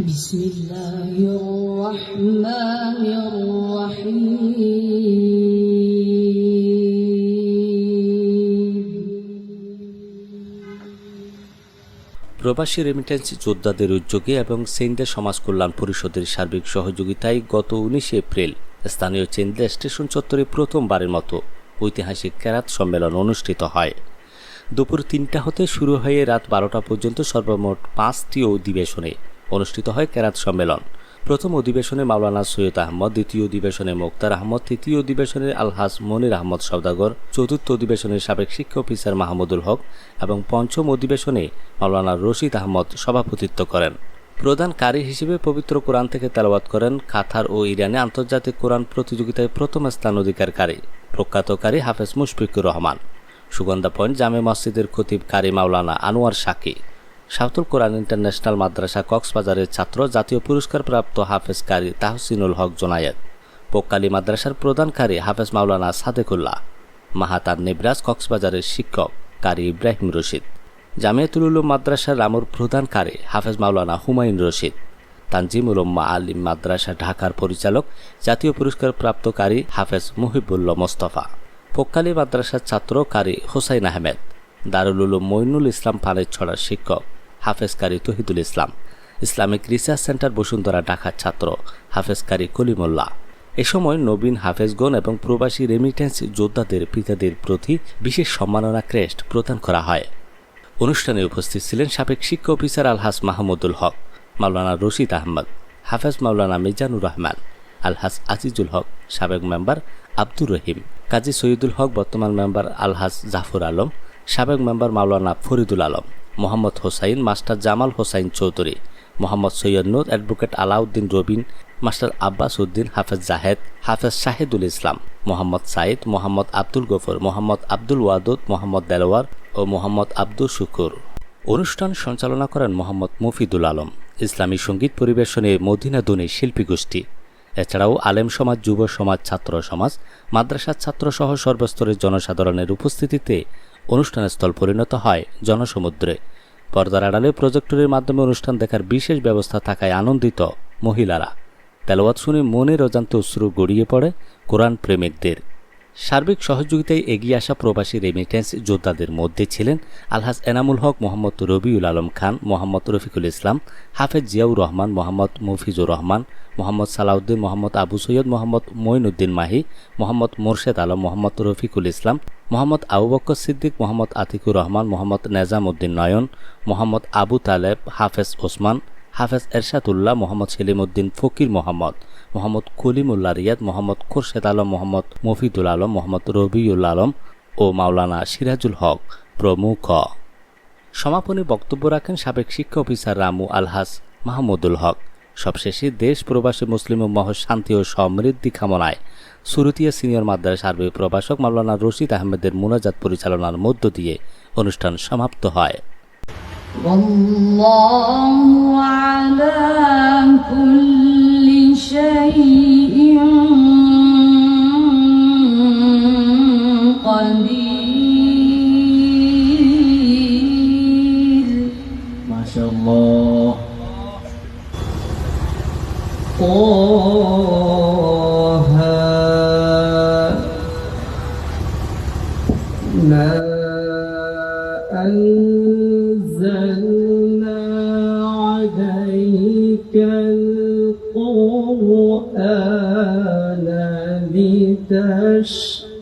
بسم الله الرحمن الرحيم প্রবাসী রেমিটেন্স যোদ্ধাদের উদ্যোগে এবং সেন্ডে সমাজ কল্যাণ পরিষদের সার্বিক সহযোগিতায় গত উনিশে এপ্রিল স্থানীয় চেন্দে স্টেশন চত্বরে প্রথমবারের মতো ঐতিহাসিক ক্যারাত সম্মেলন অনুষ্ঠিত হয় দুপুর তিনটা হতে শুরু হয়ে রাত বারোটা পর্যন্ত সর্বমোট পাঁচটি অধিবেশনে অনুষ্ঠিত হয় ক্যারাত সম্মেলন। প্রথম অধিবেশনে মাওলানা সৈয়দ আহমদ, দ্বিতীয় অধিবেশনে মোক্তার আহমদ, তৃতীয় অধিবেশনে আলহাজ মনির আহমদ সওদাগর, চতুর্থ অধিবেশনে সাবেক শিক্ষা অফিসার মাহমুদুল হক এবং পঞ্চম অধিবেশনে মাওলানা রশিদ আহমদ সভাপতিত্ব করেন। প্রধান কারি হিসেবে পবিত্র কোরআন থেকে তেলাওয়াত করেন কাতার ও ইরানে আন্তর্জাতিক কোরআন প্রতিযোগিতায় প্রথম স্থান অধিকারকারী প্রখ্যাতকারী হাফেজ মুশফিকুর রহমান। সুগন্ধা পয়েন্ট জামে মসজিদের খতিব কারি মাওলানা আনোয়ার শাকি সাউথুল কোরআন ইন্টারন্যাশনাল মাদ্রাসা কক্সবাজারের ছাত্র জাতীয় পুরস্কার প্রাপ্ত হাফেজ কারি তাহসিনুল হক জোনায়েত পোক্কালি মাদ্রাসার প্রধানকারী হাফেজ মাওলানা সাদেকুল্লাহ। মাহাতার নেবরাজ কক্সবাজারের শিক্ষক কারি ইব্রাহিম রশিদ। জামিয়াতুল উলুম মাদ্রাসার রামুর প্রধানকারী হাফেজ মাওলানা হুমায়ুন রশিদ। তানজিমুল উম্মা আলিম মাদ্রাসা ঢাকার পরিচালক জাতীয় পুরস্কার প্রাপ্তকারী হাফেজ মুহিবুল্লাহ মোস্তফা। পোক্কালি মাদ্রাসার ছাত্র কারি হোসাইন আহমেদ। দারুল উলুম মইনুল ইসলাম পানের ছড়ার শিক্ষক Hafez Qari Tohidul Islam. Islamic research centre Bashundhara, ঢাকার ছাত্র হাফেজ কারি কলিমুল্লাহ। এ সময় নবীন হাফেজগণ এবং প্রবাসী রেমিটেন্স যোদ্ধাদের, পিতাদের প্রতি বিশেষ সম্মাননা ক্রেস্ট প্রদান করা হয়। অনুষ্ঠানে উপস্থিত ছিলেন সাবেক শিক্ষা অফিসার আলহাস মাহমুদুল হক, মাওলানা রশিদ আহমদ, হাফেজ মাওলানা মিজানুর রহমান আলহাস আজিজুল হক, সাবেক মেম্বার আব্দুর রহিম, কাজী সৈয়দুল হক, বর্তমান মেম্বার আলহাস জাফর আলম, সাবেক member Maulana Faridul Alam. Mohammad Hossain, master Jamal Hossain Chowdhury, Mohammad Syed Noor advocate Alauddin Robin, master Abbas Uddin, Hafez Jahed, Hafez Shahedul ইসলাম, মোহাম্মদ সাইদ মোহাম্মদ আব্দুল গফর, মোহাম্মদ আব্দুল ওয়াদুদ, মোহাম্মদ দেলোয়ার ও মোহাম্মদ আব্দুল শুকুর। অনুষ্ঠান সঞ্চালনা করেন মোহাম্মদ মুফিদুল আলম। ইসলামী সংগীত পরিবেশনে মদিনা দুনি শিল্পী গোষ্ঠী। এছাড়াও আলেম সমাজ, যুব সমাজ, ছাত্র সমাজ, মাদ্রাসার ছাত্রসহ সর্বস্তরের জনসাধারণের উপস্থিতিতে অনুষ্ঠানস্থল পরিণত হয় জনসমুদ্রে। পর্দার আড়ালে প্রজেক্টরের মাধ্যমে অনুষ্ঠান দেখার বিশেষ ব্যবস্থা থাকায় আনন্দিত মহিলারা। তেলাওয়াত শুনে মনের অজান্তে অশ্রু গড়িয়ে পড়ে কোরআন প্রেমিকদের। সার্বিক সহযোগিতায় এগিয়ে আসা প্রবাসী রেমিটেন্স যোদ্ধাদের মধ্যে ছিলেন আলহাজ এনামুল হক মোহাম্মদ রবিউল আলম খান, মোহাম্মদ রফিকুল ইসলাম, হাফেজ জিয়াউর রহমান, মোহাম্মদ মুফিজুর রহমান, মোহাম্মদ সালাউদ্দিন, মোহাম্মদ আবু সৈয়দ, মোহাম্মদ মঈনুদ্দিন মাহি, মোহাম্মদ মোরশেদ আলম, মোহাম্মদ রফিকুল ইসলাম মোহাম্মদ আবু বক্কর সিদ্দিক, মোহাম্মদ আতিকুর রহমান, মোহাম্মদ নেজাম উদ্দিন নয়ন, মোহাম্মদ আবু তালেব, হাফেজ ওসমান, হাফেজ এরশাদুল্লাহ, মোহাম্মদ সেলিমউদ্দিন ফকির মোহাম্মদ মোহাম্মদ কলিমুল্লাহ রিয়াদ, মোহাম্মদ খোরশেদ আলম, মোহাম্মদ মফিদুল আলম, মোহাম্মদ রবিউল আলম ও মাওলানা সিরাজুল হক প্রমুখ। সমাপনী বক্তব্য রাখেন সাবেক শিক্ষা অফিসার রামু আলহাস মাহমুদুল হক। সবশেষে দেশ প্রবাসী মুসলিম মহ শান্তি ও সমৃদ্ধি কামনায় সুরতিয়া সিনিয়র মাদ্রাসা আরবি প্রভাষক মাওলানা রশিদ আহমেদের মোনাজাত পরিচালনার মধ্য দিয়ে অনুষ্ঠান সমাপ্ত হয় والله على كل شيء قدير طه ما أنزلنا عليك القرآن لتشقى.